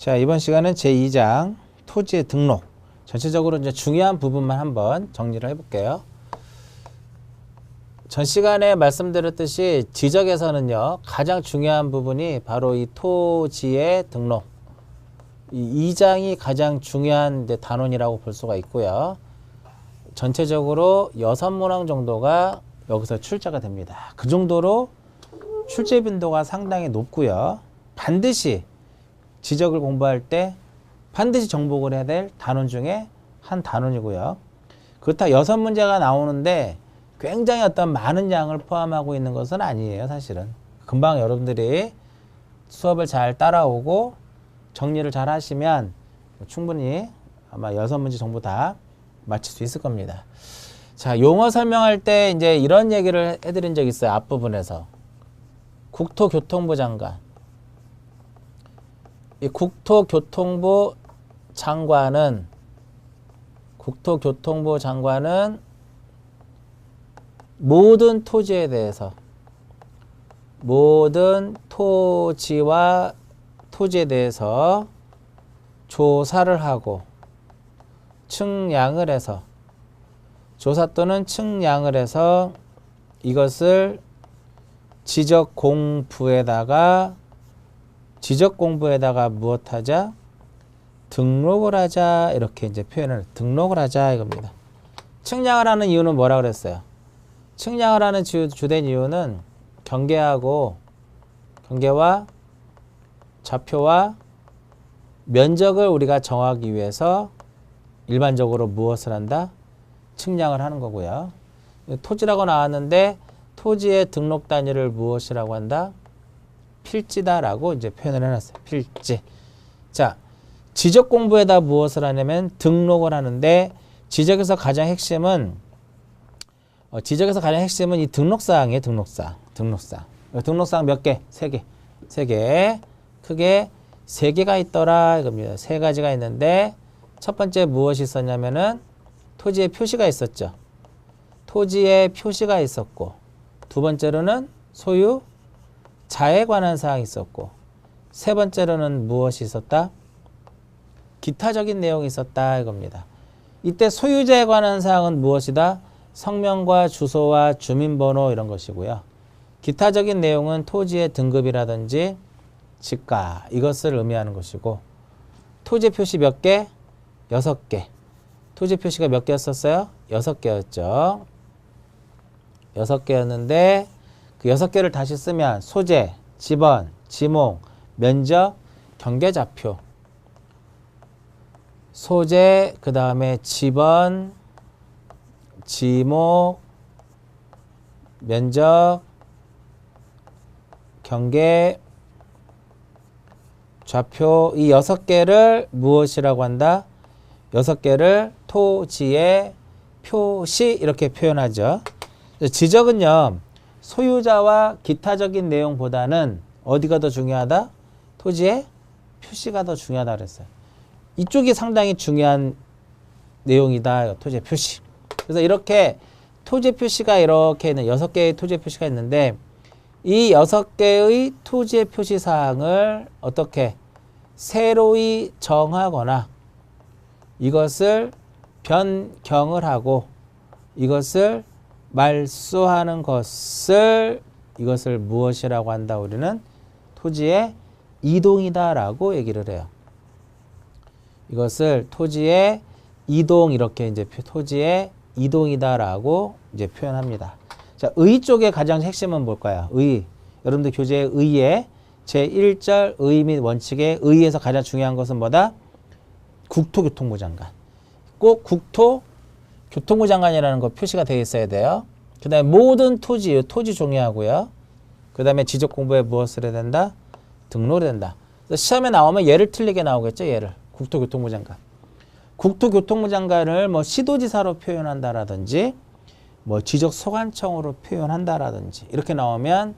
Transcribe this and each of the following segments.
자, 이번 시간은 제2장 토지의 등록. 전체적으로 이제 중요한 부분만 한번 정리를 해볼게요. 전 시간에 말씀드렸듯이 지적에서는요, 가장 중요한 부분이 바로 이 토지의 등록. 이 2장이 가장 중요한 단원이라고 볼 수가 있고요. 전체적으로 여섯 문항 정도가 여기서 출제가 됩니다. 그 정도로 출제 빈도가 상당히 높고요. 반드시 지적을 공부할 때 반드시 정복을 해야 될 단원 중에 한 단원이고요. 그렇다 여섯 문제가 나오는데 굉장히 어떤 많은 양을 포함하고 있는 것은 아니에요, 사실은. 금방 여러분들이 수업을 잘 따라오고 정리를 잘 하시면 충분히 아마 여섯 문제 정도 다 맞힐 수 있을 겁니다. 자, 용어 설명할 때 이제 이런 얘기를 해드린 적 있어요. 앞부분에서. 국토교통부 장관. 이 국토교통부 장관은 국토교통부 장관은 모든 토지에 대해서 모든 토지와 토지에 대해서 조사를 하고 측량을 해서 조사 또는 측량을 해서 이것을 지적 공부에다가 지적 공부에다가 무엇 하자 등록을 하자 이렇게 이제 표현을 등록을 하자 이겁니다. 측량을 하는 이유는 뭐라 그랬어요? 측량을 하는 주, 주된 이유는 경계하고 경계와 좌표와 면적을 우리가 정하기 위해서 일반적으로 무엇을 한다? 측량을 하는 거고요. 토지라고 나왔는데 토지의 등록 단위를 무엇이라고 한다? 필지다라고 이제 표현을 해놨어요. 필지. 자, 지적 공부에다 무엇을 하냐면 등록을 하는데 지적에서 가장 핵심은 어, 지적에서 가장 핵심은 이 등록사항이에요. 등록사항. 등록사항. 어, 등록사항 몇 개? 세 개. 세 개. 크게 세 개가 있더라 이겁니다. 세 가지가 있는데 첫 번째 무엇이 있었냐면은 토지에 표시가 있었죠. 토지에 표시가 있었고 두 번째로는 소유 자에 관한 사항이 있었고 세 번째로는 무엇이 있었다? 기타적인 내용이 있었다 이겁니다. 이때 소유자에 관한 사항은 무엇이다? 성명과 주소와 주민번호 이런 것이고요. 기타적인 내용은 토지의 등급이라든지 지가 이것을 의미하는 것이고 토지 표시 몇 개? 여섯 개. 토지 표시가 몇 개였었어요? 여섯 개였죠. 여섯 개였는데 그 여섯 개를 다시 쓰면 소재, 지번, 지목, 면적, 경계좌표 소재, 그 다음에 지번, 지목, 면적, 경계, 좌표 이 여섯 개를 무엇이라고 한다? 여섯 개를 토지의 표시 이렇게 표현하죠. 지적은요. 소유자와 기타적인 내용보다는 어디가 더 중요하다? 토지의 표시가 더 중요하다 그랬어요. 이쪽이 상당히 중요한 내용이다. 토지의 표시. 그래서 이렇게 토지 표시가 이렇게 있는 여섯 개의 토지 표시가 있는데 이 여섯 개의 토지의 표시 사항을 어떻게 새로이 정하거나 이것을 변경을 하고 이것을 말소하는 것을 이것을 무엇이라고 한다 우리는 토지의 이동이다라고 얘기를 해요. 이것을 토지의 이동 이렇게 이제 토지의 이동이다라고 이제 표현합니다. 자, 의 쪽의 가장 핵심은 뭘까요? 의. 여러분들 교재의 의의 제 1절 의 및 원칙의 의에서 가장 중요한 것은 뭐다? 국토교통부 장관. 꼭 국토 교통부 장관이라는 거 표시가 되어 있어야 돼요. 그 다음에 모든 토지, 토지 종이하고요. 그 다음에 지적 공부에 무엇을 해야 된다? 등록을 된다. 시험에 나오면 얘를 틀리게 나오겠죠, 얘를. 국토교통부 장관. 국토교통부 장관을 뭐 시도지사로 표현한다라든지 뭐 지적 소관청으로 표현한다라든지 이렇게 나오면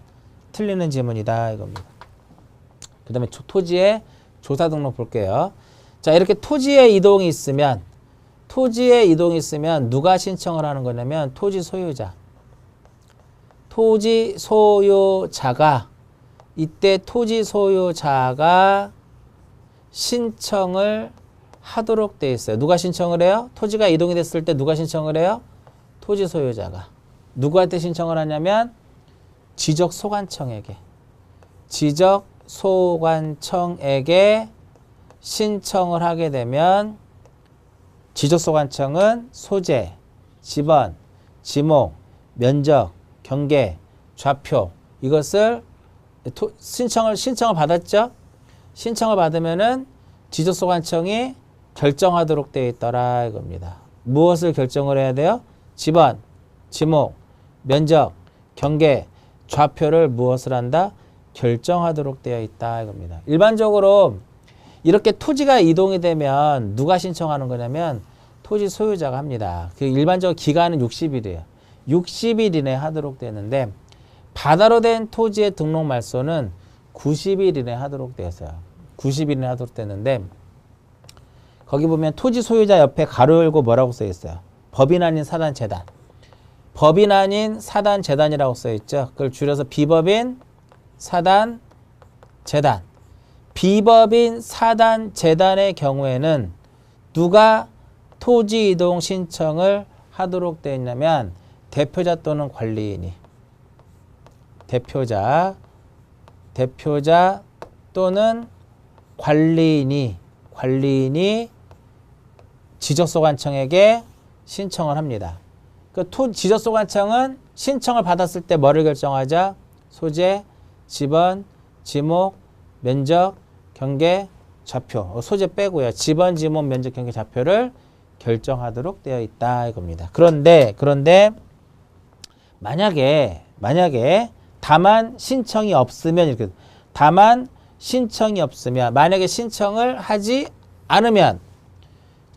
틀리는 지문이다 이겁니다. 그 다음에 토지의 조사 등록 볼게요. 자 이렇게 토지의 이동이 있으면 토지의 이동이 있으면 누가 신청을 하는 거냐면 토지 소유자. 토지 소유자가 이때 토지 소유자가 신청을 하도록 돼 있어요. 누가 신청을 해요? 토지가 이동이 됐을 때 누가 신청을 해요? 토지 소유자가. 누구한테 신청을 하냐면 지적 소관청에게. 지적 소관청에게 신청을 하게 되면 지적 소관청은 소재, 지번, 지목, 면적, 경계, 좌표 이것을 토- 신청을 신청을 받았죠. 신청을 받으면은 지적소관청이 결정하도록 되어 있더라 이겁니다. 무엇을 결정을 해야 돼요? 지번, 지목, 면적, 경계, 좌표를 무엇을 한다? 결정하도록 되어 있다 이겁니다. 일반적으로 이렇게 토지가 이동이 되면 누가 신청하는 거냐면 토지 소유자가 합니다. 그 일반적 기간은 60일이에요. 60일 이내 하도록 되는데 바다로 된 토지의 등록 말소는 90일 이내 하도록 되어 있어요. 90일 이내 하도록 되는데 거기 보면 토지 소유자 옆에 가로 열고 뭐라고 써 있어요? 법인 아닌 사단 재단. 법인 아닌 사단 재단이라고 써 있죠. 그걸 줄여서 비법인 사단 재단. 비법인 사단 재단의 경우에는 누가 토지 이동 신청을 하도록 되어 있냐면 대표자 또는 관리인이 대표자 대표자 또는 관리인이 관리인이 지적소관청에게 신청을 합니다. 그 토, 지적소관청은 신청을 받았을 때 뭐를 결정하자? 소재, 지번, 지목, 면적, 경계, 좌표. 어, 소재 빼고요. 지번, 지목, 면적, 경계, 좌표를 결정하도록 되어 있다 이겁니다. 그런데 그런데 만약에 만약에 다만 신청이 없으면 이렇게 다만 신청이 없으면 만약에 신청을 하지 않으면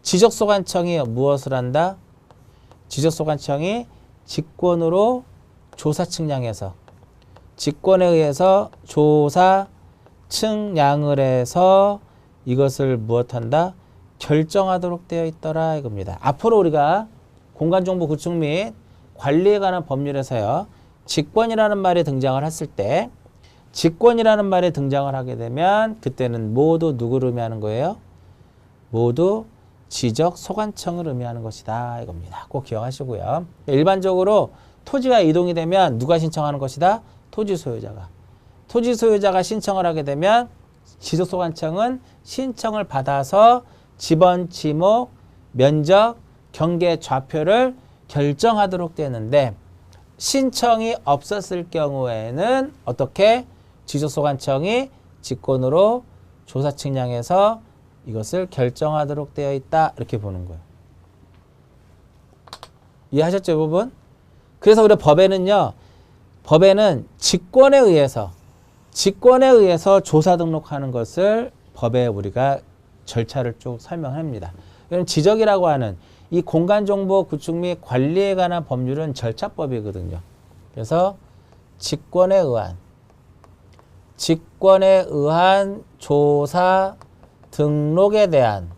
지적소관청이 무엇을 한다? 지적소관청이 직권으로 조사 측량해서 직권에 의해서 조사 측량을 해서 이것을 무엇한다? 결정하도록 되어 있더라 이겁니다. 앞으로 우리가 공간정보 구축 및 관리에 관한 법률에서요. 직권이라는 말이 등장을 했을 때 직권이라는 말이 등장을 하게 되면 그때는 모두 누구를 의미하는 거예요? 모두 지적 소관청을 의미하는 것이다 이겁니다. 꼭 기억하시고요. 일반적으로 토지가 이동이 되면 누가 신청하는 것이다? 토지 소유자가. 토지 소유자가 신청을 하게 되면 지적 소관청은 신청을 받아서 지번, 지목, 면적, 경계, 좌표를 결정하도록 되는데 신청이 없었을 경우에는 어떻게 지적소관청이 직권으로 조사 측량해서 이것을 결정하도록 되어 있다 이렇게 보는 거예요. 이해하셨죠, 이 부분? 그래서 우리 법에는요, 법에는 직권에 의해서 직권에 의해서 조사 등록하는 것을 법에 우리가 절차를 쭉 설명합니다. 지적이라고 하는 이 공간정보 구축 및 관리에 관한 법률은 절차법이거든요. 그래서 직권에 의한 직권에 의한 조사 등록에 대한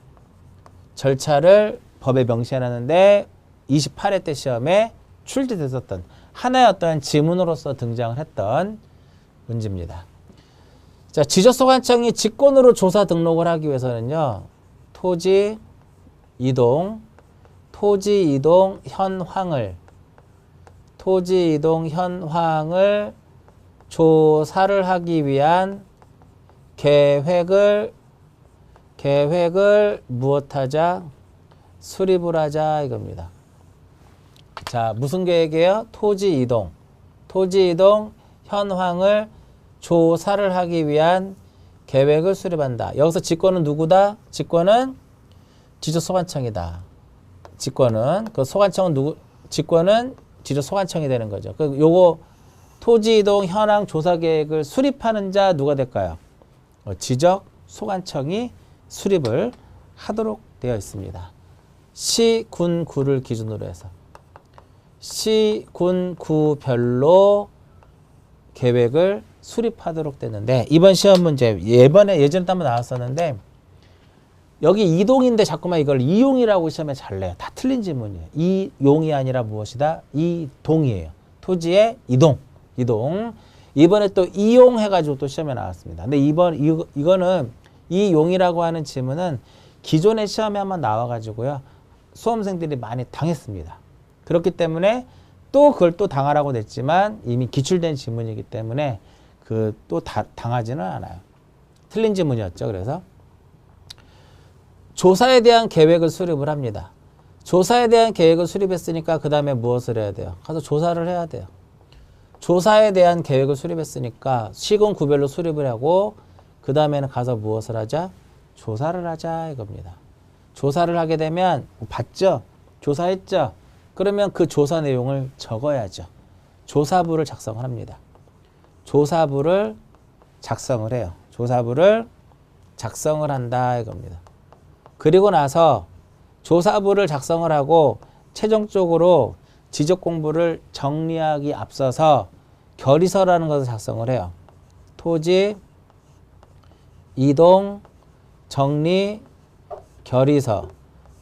절차를 법에 명시해놨는데 28회 때 시험에 출제됐었던 하나의 어떤 지문으로서 등장을 했던 문제입니다. 자, 지적소관청이 직권으로 조사 등록을 하기 위해서는요, 토지 이동, 토지 이동 현황을, 토지 이동 현황을 조사를 하기 위한 계획을, 계획을 무엇하자? 수립을 하자 이겁니다. 자, 무슨 계획이에요? 토지 이동. 토지 이동 현황을 조사를 하기 위한 계획을 수립한다. 여기서 직권은 누구다? 직권은 지적소관청이다. 직권은 그 소관청은 누구? 직권은 지적소관청이 되는 거죠. 그 요거 토지 이동 현황 조사 계획을 수립하는 자 누가 될까요? 어, 지적 소관청이 수립을 하도록 되어 있습니다. 시, 군, 구를 기준으로 해서 시, 군, 구별로 계획을 수립하도록 되는데 이번 시험 문제 예번에 예전에 한번 나왔었는데 여기 이동인데 자꾸만 이걸 이용이라고 시험에 잘 내요. 다 틀린 질문이에요. 이용이 아니라 무엇이다? 이동이에요. 토지의 이동, 이동. 이번에 또 이용해가지고 또 시험에 나왔습니다. 근데 이번 이, 이거는 이 용이라고 하는 지문은 기존의 시험에 한번 나와가지고요. 수험생들이 많이 당했습니다. 그렇기 때문에 또 그걸 또 당하라고 냈지만 이미 기출된 지문이기 때문에 그 또 당하지는 않아요. 틀린 지문이었죠. 그래서 조사에 대한 계획을 수립을 합니다. 조사에 대한 계획을 수립했으니까 그 다음에 무엇을 해야 돼요? 가서 조사를 해야 돼요. 조사에 대한 계획을 수립했으니까 시공 구별로 수립을 하고 그 다음에는 가서 무엇을 하자? 조사를 하자 이겁니다. 조사를 하게 되면 봤죠? 조사했죠? 그러면 그 조사 내용을 적어야죠. 조사부를 작성을 합니다. 조사부를 작성을 해요. 조사부를 작성을 한다 이겁니다. 그리고 나서 조사부를 작성을 하고 최종적으로 지적 공부를 정리하기 앞서서 결의서라는 것을 작성을 해요. 토지, 이동, 정리, 결의서.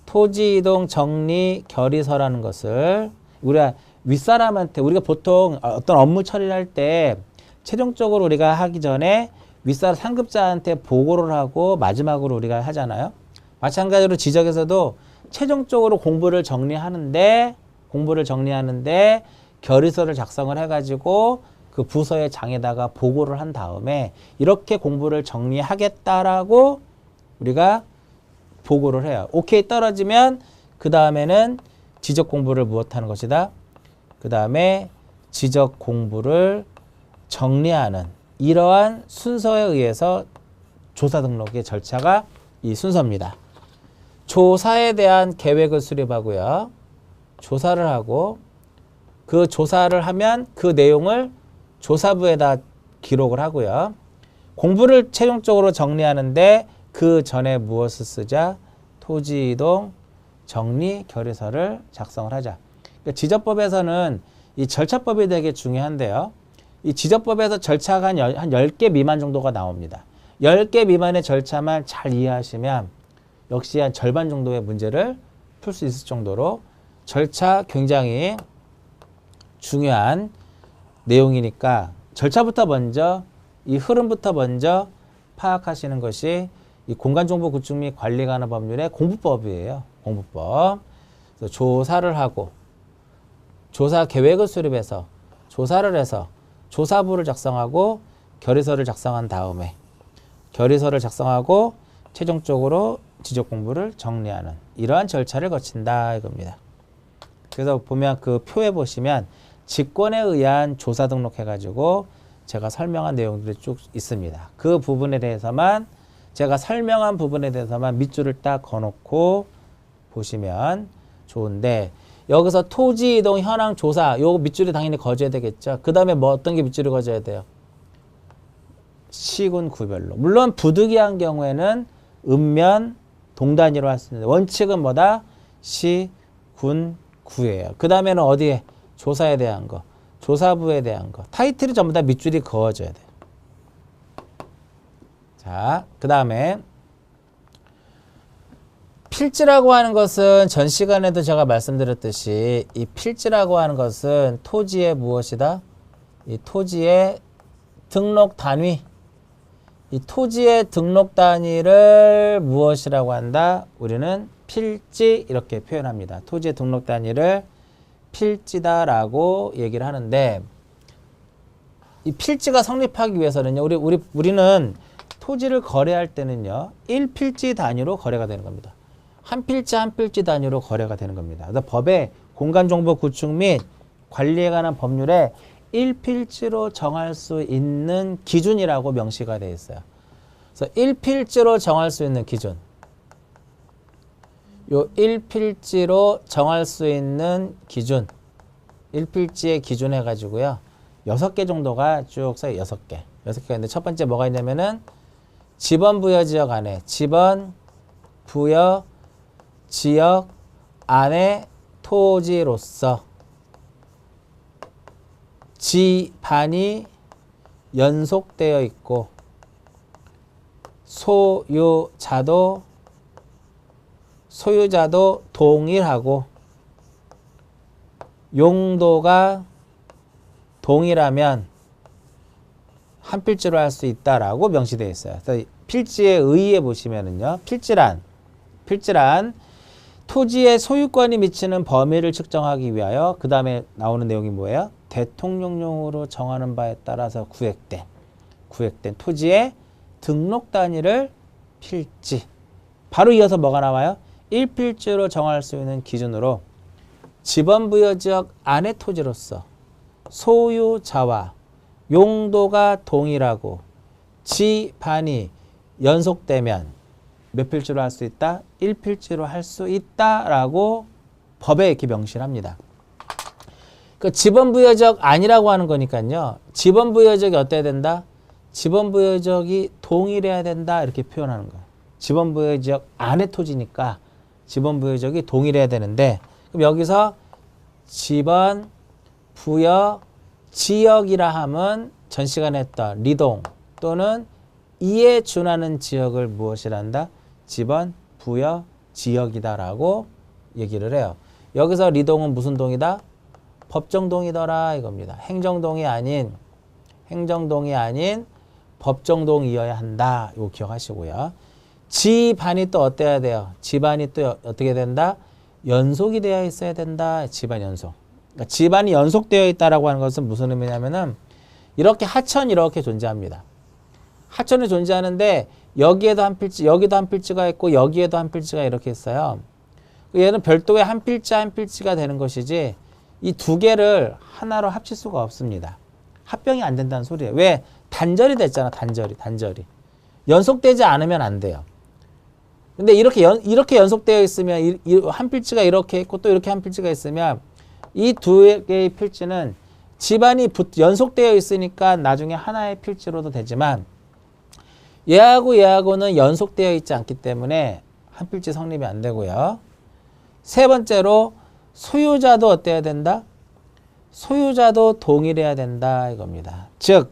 토지 이동 정리 결의서라는 것을 우리가 윗사람한테 우리가 보통 어떤 업무 처리를 할 때 최종적으로 우리가 하기 전에 윗사람 상급자한테 보고를 하고 마지막으로 우리가 하잖아요. 마찬가지로 지적에서도 최종적으로 공부를 정리하는데 공부를 정리하는데 결의서를 작성을 해가지고 그 부서의 장에다가 보고를 한 다음에 이렇게 공부를 정리하겠다라고 우리가 보고를 해요. 오케이 떨어지면 그 다음에는 지적 공부를 무엇하는 것이다. 그 다음에 지적 공부를 정리하는 이러한 순서에 의해서 조사 등록의 절차가 이 순서입니다. 조사에 대한 계획을 수립하고요. 조사를 하고 그 조사를 하면 그 내용을 조사부에다 기록을 하고요. 공부를 최종적으로 정리하는데 그 전에 무엇을 쓰자? 토지 이동 정리 결의서를 작성을 하자. 그러니까 지적법에서는 이 절차법이 되게 중요한데요. 이 지적법에서 절차가 한, 한 10개 미만 정도가 나옵니다. 10개 미만의 절차만 잘 이해하시면 역시 한 절반 정도의 문제를 풀 수 있을 정도로 절차 굉장히 중요한 내용이니까 절차부터 먼저 이 흐름부터 먼저 파악하시는 것이 이 공간정보 구축 및 관리 관한 법률의 공부법이에요. 공부법. 조사를 하고 조사 계획을 수립해서 조사를 해서 조사부를 작성하고 결의서를 작성한 다음에 결의서를 작성하고 최종적으로 지적 공부를 정리하는 이러한 절차를 거친다 이겁니다. 그래서 보면 그 표에 보시면 직권에 의한 조사 등록해가지고 제가 설명한 내용들이 쭉 있습니다. 그 부분에 대해서만 제가 설명한 부분에 대해서만 밑줄을 딱 거놓고 보시면 좋은데 여기서 토지 이동 현황 조사 요 밑줄이 당연히 거져야 되겠죠. 그 다음에 뭐 어떤 게 밑줄이 거져야 돼요? 시군 구별로. 물론 부득이한 경우에는 읍면 동단위로 할 수 있는데 원칙은 뭐다? 시, 군, 구예요. 그 다음에는 어디에? 조사에 대한 거. 조사부에 대한 거. 타이틀이 전부 다 밑줄이 그어져야 돼요. 자, 그 다음에 필지라고 하는 것은 전 시간에도 제가 말씀드렸듯이 이 필지라고 하는 것은 토지의 무엇이다? 이 토지의 등록 단위. 이 토지의 등록 단위를 무엇이라고 한다? 우리는 필지 이렇게 표현합니다. 토지의 등록 단위를 필지다라고 얘기를 하는데 이 필지가 성립하기 위해서는요. 우리 우리 우리는 토지를 거래할 때는요. 1필지 단위로 거래가 되는 겁니다. 한 필지 한 필지 단위로 거래가 되는 겁니다. 그래서 법에 공간정보 구축 및 관리에 관한 법률에 1필지로 정할 수 있는 기준이라고 명시가 되어 있어요. 그래서 1필지로 정할 수 있는 기준. 요 1필지로 정할 수 있는 기준. 1필지의 기준 해가지고요. 6개 정도가 쭉 써요. 6개. 6개가 있는데 첫 번째 뭐가 있냐면은 지번 부여 지역 안에 지번 부여 지역 안에 토지로서 지반이 연속되어 있고 소유자도 소유자도 동일하고 용도가 동일하면 한 필지로 할 수 있다라고 명시되어 있어요. 필지에 의해 보시면은요. 필지란 필지란 토지의 소유권이 미치는 범위를 측정하기 위하여 그 다음에 나오는 내용이 뭐예요? 대통령령으로 정하는 바에 따라서 구획된 구획된 토지의 등록 단위를 필지. 바로 이어서 뭐가 나와요? 1필지로 정할 수 있는 기준으로 지번부여 지역 안의 토지로서 소유자와 용도가 동일하고 지반이 연속되면 몇 필지로 할 수 있다? 1필지로 할 수 있다라고 법에 이렇게 명시를 합니다. 그 지번부여적 아니라고 하는 거니까요. 지번부여적이 어때야 된다? 지번부여적이 동일해야 된다 이렇게 표현하는 거예요. 지번부여적 안의 토지니까 지번부여적이 동일해야 되는데 그럼 여기서 지번 부여 지역이라 함은 전 시간에 했던 리동 또는 이에 준하는 지역을 무엇이란다? 지번 부여 지역이다라고 얘기를 해요. 여기서 리동은 무슨 동이다? 법정동이더라 이겁니다. 행정동이 아닌 행정동이 아닌 법정동이어야 한다. 이거 기억하시고요. 지반이 또 어때야 돼요? 지반이 또 여- 어떻게 된다? 연속이 되어 있어야 된다. 지반 연속. 그러니까 지반이 연속되어 있다라고 하는 것은 무슨 의미냐면은 이렇게 하천이 이렇게 존재합니다. 하천이 존재하는데 여기에도 한 필지, 여기도 한 필지가 있고 여기에도 한 필지가 이렇게 있어요. 얘는 별도의 한 필지 한 필지가 되는 것이지 이 두 개를 하나로 합칠 수가 없습니다. 합병이 안 된다는 소리예요. 왜? 단절이 됐잖아. 단절이, 단절이. 연속되지 않으면 안 돼요. 근데 이렇게 연, 이렇게 연속되어 있으면 이, 이, 한 필지가 이렇게 있고 또 이렇게 한 필지가 있으면 이 두 개의 필지는 집안이 붙, 연속되어 있으니까 나중에 하나의 필지로도 되지만 얘하고 얘하고는 연속되어 있지 않기 때문에 한 필지 성립이 안 되고요. 세 번째로 소유자도 어때야 된다? 소유자도 동일해야 된다 이겁니다. 즉,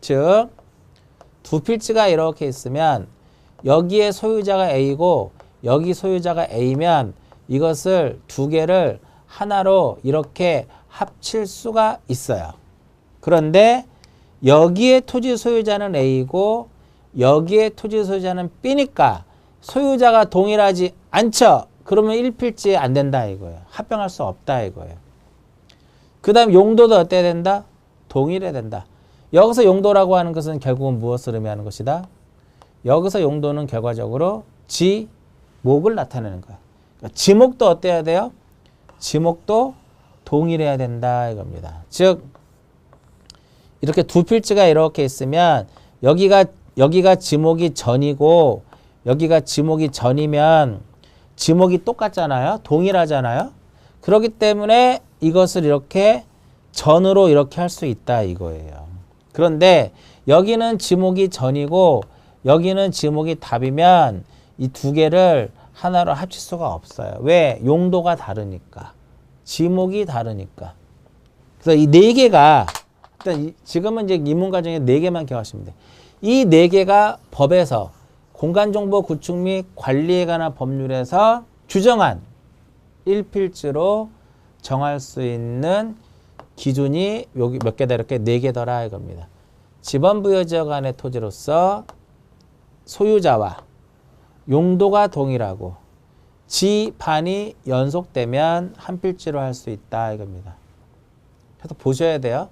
즉, 두 필지가 이렇게 있으면 여기에 소유자가 A고 여기 소유자가 A면 이것을 두 개를 하나로 이렇게 합칠 수가 있어요. 그런데 여기에 토지 소유자는 A고 여기에 토지 소유자는 B니까 소유자가 동일하지 않죠. 그러면 1필지에 안 된다 이거예요. 합병할 수 없다 이거예요. 그 다음 용도도 어때야 된다? 동일해야 된다. 여기서 용도라고 하는 것은 결국은 무엇을 의미하는 것이다? 여기서 용도는 결과적으로 지목을 나타내는 거야. 그러니까 지목도 어때야 돼요? 지목도 동일해야 된다 이겁니다. 즉 이렇게 두 필지가 이렇게 있으면 여기가 여기가 지목이 전이고 여기가 지목이 전이면 지목이 똑같잖아요. 동일하잖아요. 그렇기 때문에 이것을 이렇게 전으로 이렇게 할 수 있다 이거예요. 그런데 여기는 지목이 전이고 여기는 지목이 답이면 이 두 개를 하나로 합칠 수가 없어요. 왜? 용도가 다르니까. 지목이 다르니까. 그래서 이 네 개가 일단 이- 지금은 이제 이문 과정에 네 개만 기억하시면 돼. 이 네 개가 법에서 공간정보 구축 및 관리에 관한 법률에서 규정한 1필지로 정할 수 있는 기준이 여기 몇 개다 이렇게 네 개더라 이겁니다. 지번 부여 지역 안의 토지로서 소유자와 용도가 동일하고 지반이 연속되면 한 필지로 할 수 있다 이겁니다. 그래서 보셔야 돼요.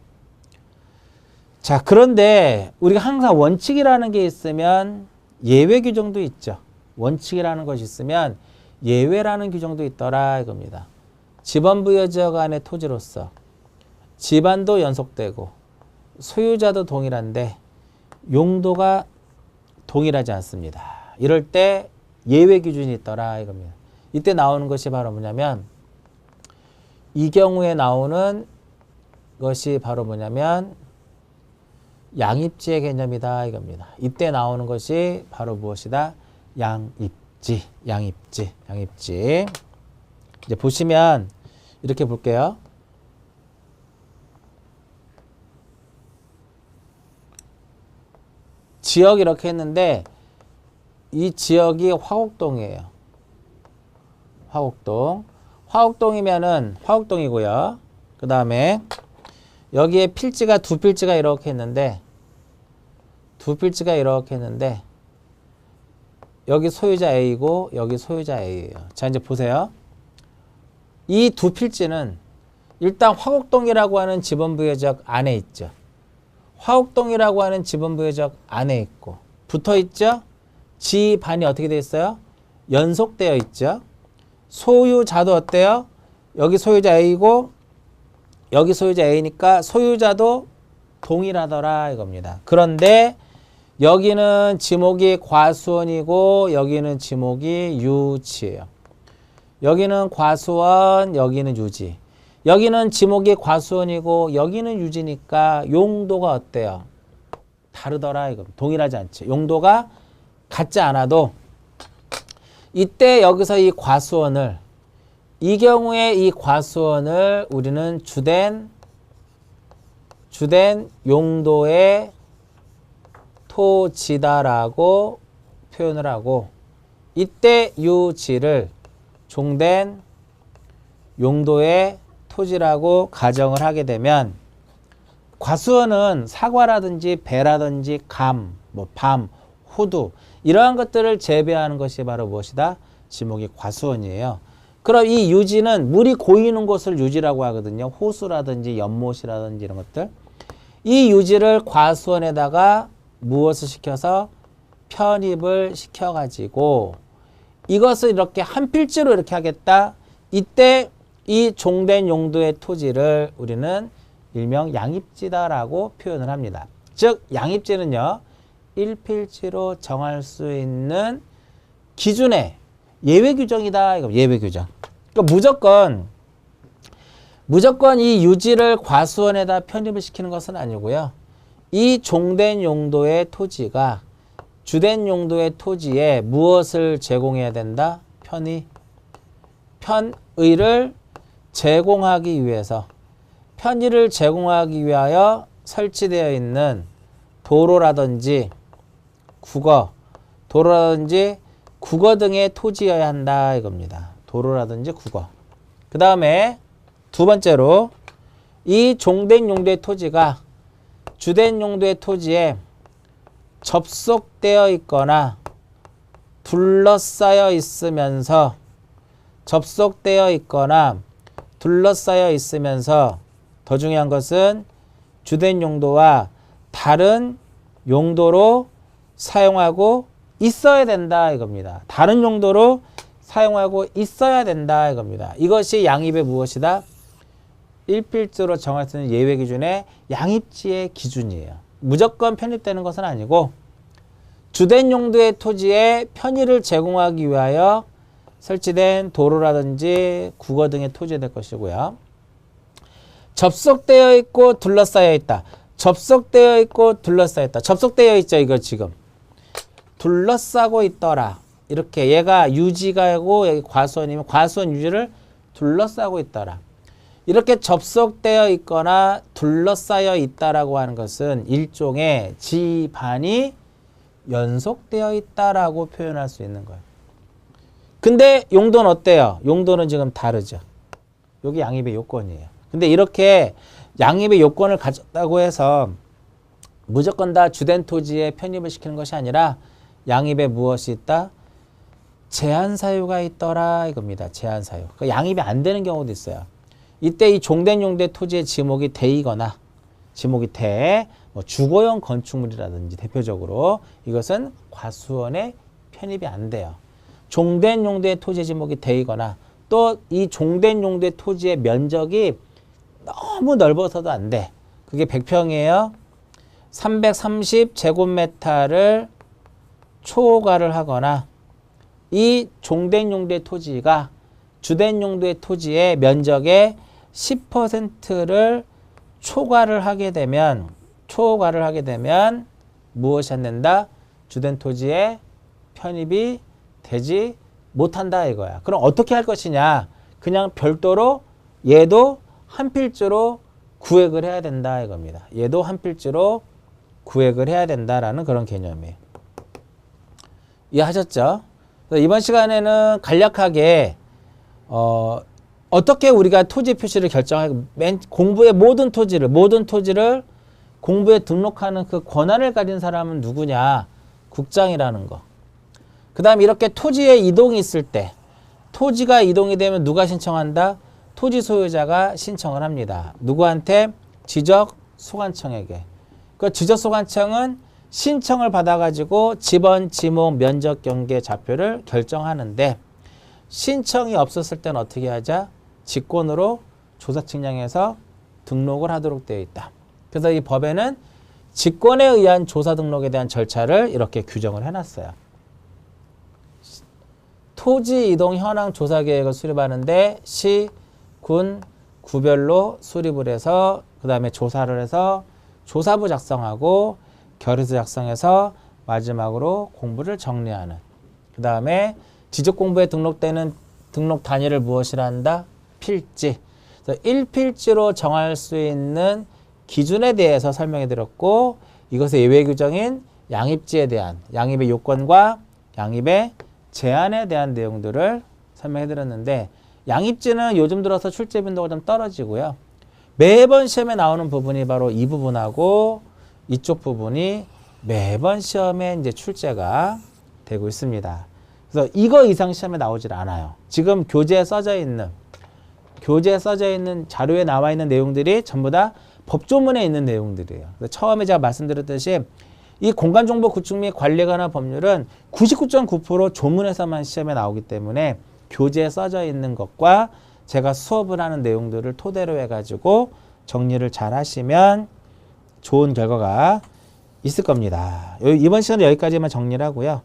자, 그런데 우리가 항상 원칙이라는 게 있으면 예외 규정도 있죠. 원칙이라는 것이 있으면 예외라는 규정도 있더라 이겁니다. 지번부여 지역 안의 토지로서 집안도 연속되고 소유자도 동일한데 용도가 동일하지 않습니다. 이럴 때 예외 기준이 있더라 이겁니다. 이때 나오는 것이 바로 뭐냐면 이 경우에 나오는 것이 바로 뭐냐면 양입지의 개념이다 이겁니다. 이때 나오는 것이 바로 무엇이다? 양입지, 양입지, 양입지. 이제 보시면 이렇게 볼게요. 지역 이렇게 했는데 이 지역이 화곡동이에요. 화곡동. 화곡동이면은 화곡동이고요. 그 다음에 여기에 필지가 두 필지가 이렇게 했는데 두 필지가 이렇게 했는데 여기 소유자 A고 여기 소유자 A예요. 자 이제 보세요. 이 두 필지는 일단 화곡동이라고 하는 지번부여적 안에 있죠. 화곡동이라고 하는 지번부여적 안에 있고 붙어 있죠. 지반이 어떻게 돼 있어요? 연속되어 있죠. 소유자도 어때요? 여기 소유자 A고 여기 소유자 A니까 소유자도 동일하더라 이겁니다. 그런데 여기는 지목이 과수원이고 여기는 지목이 유치예요. 여기는 과수원, 여기는 유지. 여기는 지목이 과수원이고 여기는 유지니까 용도가 어때요? 다르더라 이거. 동일하지 않죠. 용도가 같지 않아도 이때 여기서 이 과수원을 이 경우에 이 과수원을 우리는 주된 주된 용도의 토지다라고 표현을 하고 이때 유지를 종된 용도의 토지라고 가정을 하게 되면 과수원은 사과라든지 배라든지 감, 뭐 밤, 호두 이러한 것들을 재배하는 것이 바로 무엇이다? 지목이 과수원이에요. 그럼 이 유지는 물이 고이는 곳을 유지라고 하거든요. 호수라든지 연못이라든지 이런 것들. 이 유지를 과수원에다가 무엇을 시켜서 편입을 시켜가지고 이것을 이렇게 한 필지로 이렇게 하겠다. 이때 이 종된 용도의 토지를 우리는 일명 양입지다라고 표현을 합니다. 즉 양입지는요. 1필지로 정할 수 있는 기준의 예외 규정이다. 이거 예외 규정. 그러니까 무조건 무조건 이 유지를 과수원에다 편입을 시키는 것은 아니고요. 이 종된 용도의 토지가 주된 용도의 토지에 무엇을 제공해야 된다? 편의. 편의를 제공하기 위해서 편의를 제공하기 위하여 설치되어 있는 도로라든지 국어, 도로라든지 국어 등의 토지여야 한다 이겁니다. 도로라든지 국어. 그 다음에 두 번째로 이 종된 용도의 토지가 주된 용도의 토지에 접속되어 있거나 둘러싸여 있으면서 접속되어 있거나 둘러싸여 있으면서 더 중요한 것은 주된 용도와 다른 용도로 사용하고 있어야 된다 이겁니다. 다른 용도로 사용하고 있어야 된다 이겁니다. 이것이 양입의 무엇이다? 1필지로 정할 수 있는 예외 기준의 양입지의 기준이에요. 무조건 편입되는 것은 아니고 주된 용도의 토지에 편의를 제공하기 위하여 설치된 도로라든지 국어 등의 토지에 될 것이고요. 접속되어 있고 둘러싸여 있다. 접속되어 있고 둘러싸여 있다. 접속되어 있죠, 이거 지금. 둘러싸고 있더라. 이렇게 얘가 유지가고 여기 과수원이면 과수원 유지를 둘러싸고 있더라. 이렇게 접속되어 있거나 둘러싸여 있다라고 하는 것은 일종의 지반이 연속되어 있다라고 표현할 수 있는 거예요. 근데 용도는 어때요? 용도는 지금 다르죠. 여기 양입의 요건이에요. 근데 이렇게 양입의 요건을 가졌다고 해서 무조건 다 주된 토지에 편입을 시키는 것이 아니라 양입에 무엇이 있다? 제한 사유가 있더라 이겁니다. 제한 사유. 그러니까 양입이 안 되는 경우도 있어요. 이때 이 종된 용도의 토지의 지목이 대이거나 지목이 대, 뭐 주거용 건축물이라든지 대표적으로 이것은 과수원에 편입이 안 돼요. 종된 용도의 토지 지목이 대이거나 또 이 종된 용도의 토지의 면적이 너무 넓어서도 안 돼. 그게 100평이에요. 330제곱미터를 초과를 하거나 이 종된 용도의 토지가 주된 용도의 토지의 면적의 10%를 초과를 하게 되면 초과를 하게 되면 무엇이 안 된다? 주된 토지에 편입이 되지 못한다 이거야. 그럼 어떻게 할 것이냐? 그냥 별도로 얘도 한 필지로 구획을 해야 된다 이겁니다. 얘도 한 필지로 구획을 해야 된다라는 그런 개념이에요. 이해하셨죠? 이번 시간에는 간략하게 어, 어떻게 우리가 토지 표시를 결정하고 맨 공부의 모든 토지를 모든 토지를 공부에 등록하는 그 권한을 가진 사람은 누구냐? 국장이라는 거. 그 다음에 이렇게 토지의 이동이 있을 때 토지가 이동이 되면 누가 신청한다? 토지 소유자가 신청을 합니다. 누구한테? 지적 소관청에게. 그 지적 소관청은 신청을 받아가지고 지번, 지목, 면적, 경계, 좌표를 결정하는데 신청이 없었을 때는 어떻게 하자? 직권으로 조사 측량에서 등록을 하도록 되어 있다. 그래서 이 법에는 직권에 의한 조사 등록에 대한 절차를 이렇게 규정을 해놨어요. 토지 이동 현황 조사 계획을 수립하는데 시, 군, 구별로 수립을 해서 그 다음에 조사를 해서 조사부 작성하고 결의서 작성해서 마지막으로 공부를 정리하는 그 다음에 지적 공부에 등록되는 등록 단위를 무엇이라 한다? 필지. 그래서 1필지로 정할 수 있는 기준에 대해서 설명해 드렸고 이것의 예외 규정인 양입지에 대한 양입의 요건과 양입의 제한에 대한 내용들을 설명해 드렸는데 양입지는 요즘 들어서 출제 빈도가 좀 떨어지고요. 매번 시험에 나오는 부분이 바로 이 부분하고 이쪽 부분이 매번 시험에 이제 출제가 되고 있습니다. 그래서 이거 이상 시험에 나오질 않아요. 지금 교재에 써져 있는 교재에 써져 있는 자료에 나와 있는 내용들이 전부 다 법조문에 있는 내용들이에요. 처음에 제가 말씀드렸듯이 이 공간정보 구축 및 관리에 관한 법률은 99.9% 조문에서만 시험에 나오기 때문에 교재에 써져 있는 것과 제가 수업을 하는 내용들을 토대로 해가지고 정리를 잘 하시면 좋은 결과가 있을 겁니다. 요- 이번 시간은 여기까지만 정리를 하고요.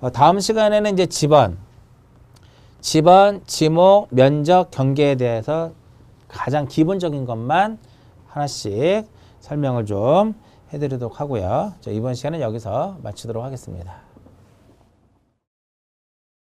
어, 다음 시간에는 이제 집원, 집원, 지목, 면적, 경계에 대해서 가장 기본적인 것만 하나씩 설명을 좀 해드리도록 하고요. 자, 이번 시간은 여기서 마치도록 하겠습니다.